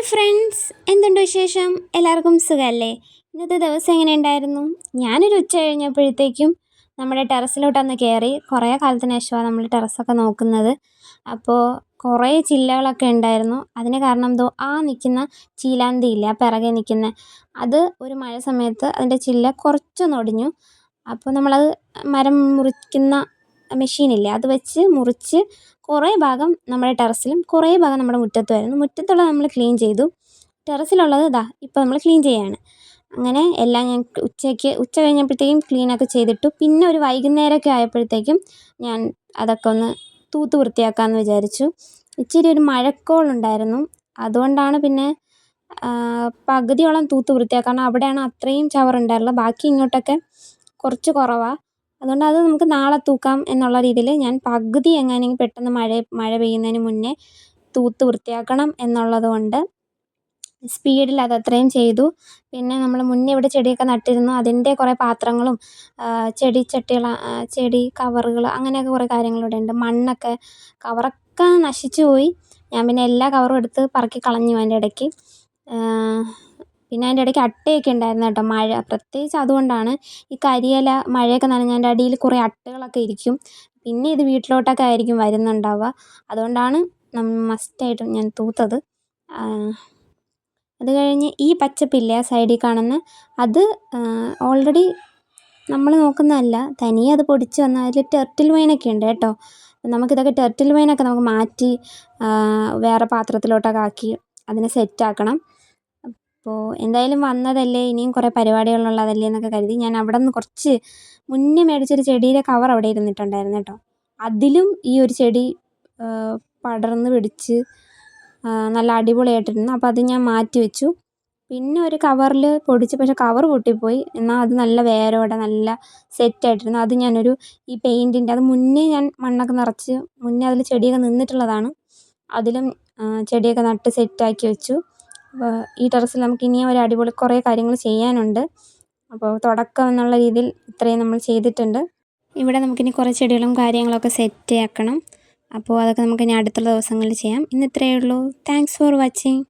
Hi friends എന്തുണ്ട് വിശേഷം? എല്ലാവർക്കും സുഖമല്ലേ ഇന്നത്തെ ദിവസം എങ്ങനെ ഉണ്ടായിരുന്നു? ഞാനൊരു ഉച്ച കഴിഞ്ഞപ്പോഴത്തേക്കും നമ്മുടെ ടെറസിലോട്ടൊന്ന് കയറി കുറേ കാലത്തിന് ശേഷമാണ് നമ്മൾ ടെറസൊക്കെ നോക്കുന്നത്. അപ്പോൾ കുറേ ചില്ലകളൊക്കെ ഉണ്ടായിരുന്നു. അതിന് കാരണം എന്തോ ആ നിൽക്കുന്ന ചീലാന്തി ഇല്ല പിറകെ നിൽക്കുന്ന അത് ഒരു മഴ സമയത്ത് അതിന്റെ ചില്ല കുറച്ചൊന്ന് ഒടിഞ്ഞു. അപ്പോൾ നമ്മളത് മരം മുറിക്കുന്ന മെഷീനില്ലേ അത് വെച്ച് മുറിച്ച് കുറേ ഭാഗം നമ്മുടെ ടെറസിലും കുറേ ഭാഗം നമ്മുടെ മുറ്റത്തുമായിരുന്നു മുറ്റത്തുള്ളത് നമ്മൾ ക്ലീൻ ചെയ്തു. ടെറസിലുള്ളത് ഇതാ ഇപ്പോൾ നമ്മൾ ക്ലീൻ ചെയ്യുകയാണ് അങ്ങനെ എല്ലാം ഞാൻ ഉച്ചയ്ക്ക് ഉച്ച കഴിഞ്ഞപ്പോഴത്തേക്കും ക്ലീനൊക്കെ ചെയ്തിട്ടു. പിന്നെ ഒരു വൈകുന്നേരമൊക്കെ ആയപ്പോഴത്തേക്കും ഞാൻ അതൊക്കെ ഒന്ന് തൂത്ത് വൃത്തിയാക്കാമെന്ന് വിചാരിച്ചു. ഇച്ചിരി ഒരു മഴക്കോളുണ്ടായിരുന്നു അതുകൊണ്ടാണ് പിന്നെ പകുതിയോളം തൂത്ത് വൃത്തിയാക്കണം അവിടെയാണ് അത്രയും ചവറുണ്ടായിരുന്നത്. ബാക്കി ഇങ്ങോട്ടൊക്കെ കുറച്ച് കുറവാണ് അതുകൊണ്ട് അത് നമുക്ക് നാളെ തൂക്കാം എന്നുള്ള രീതിയിൽ ഞാൻ പകുതി എങ്ങാനും പെട്ടെന്ന് മഴ മഴ പെയ്യുന്നതിന് മുന്നേ തൂത്ത് വൃത്തിയാക്കണം എന്നുള്ളത് കൊണ്ട് സ്പീഡിൽ അത് അത്രയും ചെയ്തു. പിന്നെ നമ്മൾ മുന്നേ ഇവിടെ ചെടിയൊക്കെ നട്ടിരുന്നു. അതിന്റെ കുറേ പാത്രങ്ങളും ചെടി ചെടിച്ചട്ടികൾ ചെടി കവറുകൾ അങ്ങനെയൊക്കെ കുറേ കാര്യങ്ങൾ ഇവിടെ ഉണ്ട്. മണ്ണൊക്കെ കവറൊക്കെ നശിച്ചു പോയി. ഞാൻ പിന്നെ എല്ലാ കവറും എടുത്ത് പറക്കി കളഞ്ഞു അതിന്റെ ഇടയ്ക്ക്. പിന്നെ അതിന്റെ ഇടയ്ക്ക് അട്ടയൊക്കെ ഉണ്ടായിരുന്നു കേട്ടോ മഴ. പ്രത്യേകിച്ച് അതുകൊണ്ടാണ് ഈ കരിയില മഴയൊക്കെ നനഞ്ഞതിന്റെ അടിയിൽ കുറേ അട്ടകളൊക്കെ ഇരിക്കും. പിന്നെ ഇത് വീട്ടിലോട്ടൊക്കെ ആയിരിക്കും വരുന്നുണ്ടാവുക. അതുകൊണ്ടാണ് മസ്റ്റായിട്ടും ഞാൻ തൂത്തത്. അത് കഴിഞ്ഞ് ഈ പച്ചപ്പില്ലേ സൈഡിൽ കാണുന്ന അത് ഓൾറെഡി നമ്മൾ നോക്കുന്നതല്ല. തനിയെ അത് പൊടിച്ച് വന്ന അതിൽ ടെർട്ടിൽ വൈനൊക്കെ ഉണ്ട് കേട്ടോ. നമുക്കിതൊക്കെ ടെർട്ടിൽ വൈനൊക്കെ നമുക്ക് മാറ്റി വേറെ പാത്രത്തിലോട്ടൊക്കെ ആക്കി അതിനെ സെറ്റാക്കണം. അപ്പോൾ എന്തായാലും വന്നതല്ലേ ഇനിയും കുറേ പരിപാടികളുള്ളതല്ലേ എന്നൊക്കെ കരുതി ഞാൻ അവിടെ നിന്ന് കുറച്ച് മുന്നേ മേടിച്ചൊരു ചെടിയുടെ കവർ അവിടെ ഇരുന്നിട്ടുണ്ടായിരുന്നു കേട്ടോ. അതിലും ഈ ഒരു ചെടി പടർന്ന് പിടിച്ച് നല്ല അടിപൊളിയായിട്ടിരുന്നു. അപ്പോൾ അത് ഞാൻ മാറ്റി വെച്ചു. പിന്നെ ഒരു കവറിൽ പൊടിച്ച് പക്ഷെ കവർ പൊട്ടിപ്പോയി. എന്നാൽ അത് നല്ല വേരോടെ നല്ല സെറ്റായിട്ടിരുന്നു. അത് ഞാനൊരു ഈ പെയിന്റിന്റെ അത് മുന്നേ ഞാൻ മണ്ണൊക്കെ നിറച്ച് മുന്നേ അതിൽ ചെടിയൊക്കെ നിന്നിട്ടുള്ളതാണ്. അതിലും ചെടിയൊക്കെ നട്ട് സെറ്റാക്കി വെച്ചു. ഈ ടെറസിൽ നമുക്ക് ഇനിയും ഒരു അടിപൊളി കുറേ കാര്യങ്ങൾ ചെയ്യാനുണ്ട്. അപ്പോൾ തുടക്കം എന്നുള്ള രീതിയിൽ ഇത്രയും നമ്മൾ ചെയ്തിട്ടുണ്ട്. ഇവിടെ നമുക്കിനി കുറേ ചെടികളും കാര്യങ്ങളൊക്കെ സെറ്റ് ആക്കണം. അപ്പോൾ അതൊക്കെ നമുക്ക് ഇനി അടുത്തുള്ള ദിവസങ്ങളിൽ ചെയ്യാം. ഇന്ന് ഇത്രയേ ഉള്ളൂ. Thanks for watching